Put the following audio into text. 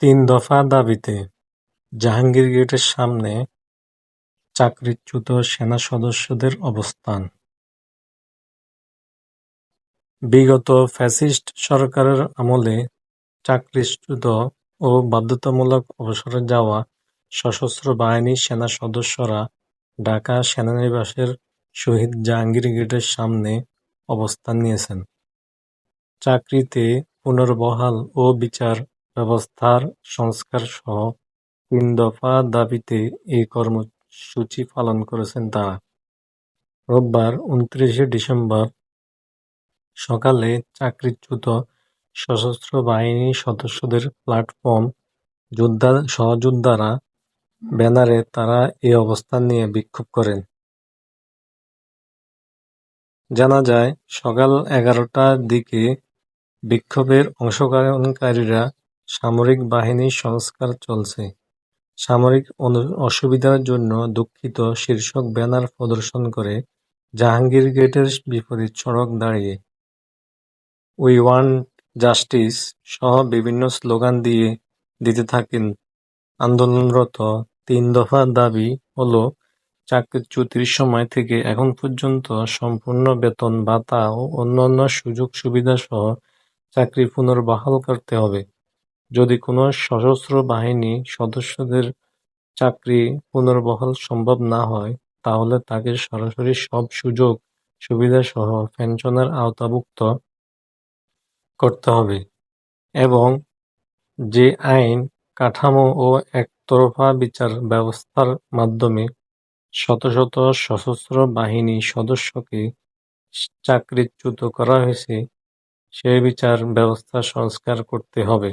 তিন দফা দাবিতে জাহাঙ্গীর গেটের সামনে চাকরিচ্যুত সেনা সদস্যদের অবস্থান বিগত ফ্যাসিস্ট সরকারের আমলে চাকরিচ্যুত ও বাধ্যতামূলক অবসরে যাওয়া সশস্ত্র বাহিনীর সেনাসদস্যরা ঢাকা সেনানিবাসের শহীদ জাহাঙ্গীর গেটের সামনে অবস্থান নিয়েছেন। চাকরিতে পুনর্বহাল ও বিচার ব্যবস্থার সংস্কারসহ তিন দফা দাবিতে এ কর্মসূচি পালন করেছেন তাঁরা। রোববার উনত্রিশে ডিসেম্বর সকালে চাকরিচ্যুত সশস্ত্র বাহিনীর সদস্যদের প্ল্যাটফর্ম যোদ্ধা সহযোদ্ধারা ব্যানারে তারা এ অবস্থান নিয়ে বিক্ষোভ করেন। জানা যায়, সকাল এগারোটার দিকে বিক্ষোভের অংশগ্রহণকারীরা সামরিক বাহিনীর সংস্কার চলছে, সামরিক অসুবিধার জন্য দুঃখিত শীর্ষক ব্যানার প্রদর্শন করে জাহাঙ্গীর গেটের বিপরীত সড়কে দাঁড়িয়ে। "উই ওয়ান্ট জাস্টিস" সহ বিভিন্ন স্লোগান দিয়ে দিতে থাকেন। আন্দোলনরত তিন দফা দাবি হলো চাকরিচ্যুতির সময় থেকে এখন পর্যন্ত সম্পূর্ণ বেতন, ভাতা ও অন্যান্য সুযোগ-সুবিধাসহ চাকরি পুনর্বহাল করতে হবে। যদি কোনো সশস্ত্র বাহিনী সদস্যদের চাকরি পুনর্বহাল সম্ভব না হয়, তাহলে তাকে সরাসরি সব সুযোগ-সুবিধাসহ পেনশনের আওতাভুক্ত করতে হবে এবং যে আইন কাঠামো ও একতরফা বিচার ব্যবস্থার মাধ্যমে শত শত সশস্ত্র বাহিনী সদস্যকে চাকরিচ্যুত করা হয়েছে, সে বিচার ব্যবস্থা সংস্কার করতে হবে।